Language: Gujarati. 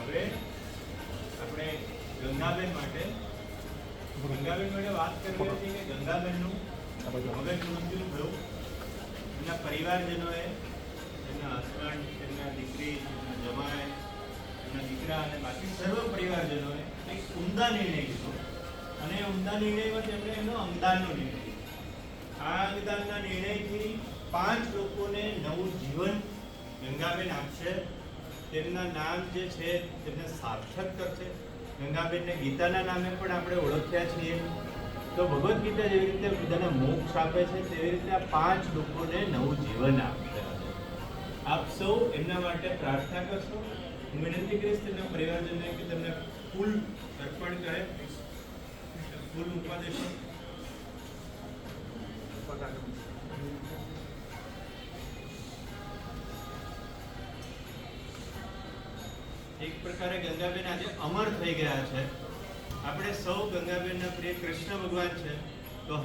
હવે આપણે ગંગાબેન માટે દીકરી જમાઈ એમના દીકરા અને બાકી સર્વ પરિવારજનોએ એક ઉમદા નિર્ણય લીધો. અને ઉમદા નિર્ણયમાં તેમણે એમનો અંગદાનનો નિર્ણય આ અંગદાનના નિર્ણયથી પાંચ લોકોને નવું જીવન ગંગાબેન આપશે. તેમના નામ જે છે, તેમને સાર્થક કરશે. ગંગાબેનને ગીતાના નામે પણ આપણે ઓળખ્યા છીએ. તો ભગવદ્ ગીતા જેવી રીતે બધાને મોક્ષ આપે છે, તેવી રીતે આ પાંચ લોકોને નવું જીવન આપશે આપ સૌ એમના માટે પ્રાર્થના કરશો. હું વિનંતી કરીશ તેમના પરિવારજનને કે તેમને ફૂલ અર્પણ કરે. ફૂલ મૂકવા દેશો એક પ્રકારે ગંગાબેન આજે અમર થઈ ગયા છે. આપણે સૌ ગંગાબેનના પ્રિય કૃષ્ણ ભગવાન છે. તો